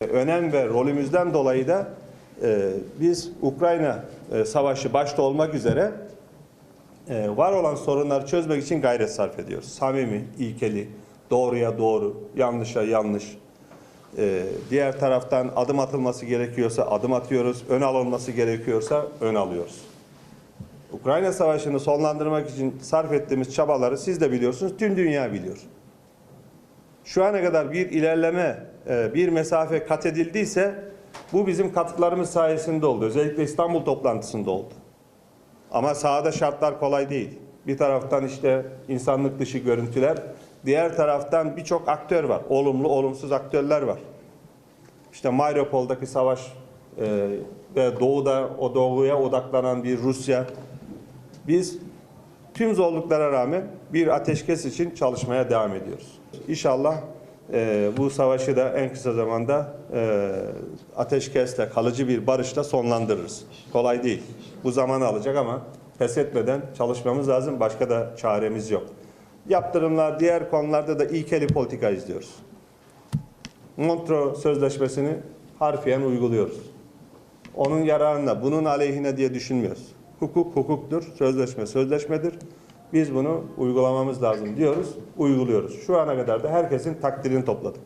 Önem ve rolümüzden dolayı da e, biz Ukrayna e, savaşı başta olmak üzere e, var olan sorunları çözmek için gayret sarf ediyoruz. Samimi, ilkeli, doğruya doğru, yanlışa yanlış. E, diğer taraftan adım atılması gerekiyorsa adım atıyoruz, ön alınması gerekiyorsa ön alıyoruz. Ukrayna Savaşı'nı sonlandırmak için sarf ettiğimiz çabaları siz de biliyorsunuz, tüm dünya biliyor. Şu ana kadar bir ilerleme, e, bir mesafe kat edildiyse bu bizim katkılarımız sayesinde oldu. Özellikle İstanbul toplantısında oldu. Ama sahada şartlar kolay değil. Bir taraftan işte insanlık dışı görüntüler, diğer taraftan birçok aktör var. Olumlu, olumsuz aktörler var. İşte Mariupol'daki savaş e, ve doğuda o doğuya odaklanan bir Rusya. Biz tüm zorluklara rağmen bir ateşkes için çalışmaya devam ediyoruz. İnşallah e, bu savaşı da en kısa zamanda e, ateşkesle, kalıcı bir barışla sonlandırırız. Kolay değil. Bu zaman alacak ama pes etmeden çalışmamız lazım. Başka da çaremiz yok. Yaptırımlar, diğer konularda da ilkeli politika izliyoruz. Montreux Sözleşmesi'ni harfiyen uyguluyoruz. Onun yararına, bunun aleyhine diye düşünmüyoruz. Hukuk hukuktur, sözleşme sözleşmedir. Biz bunu uygulamamız lazım diyoruz, uyguluyoruz. Şu ana kadar da herkesin takdirini topladık.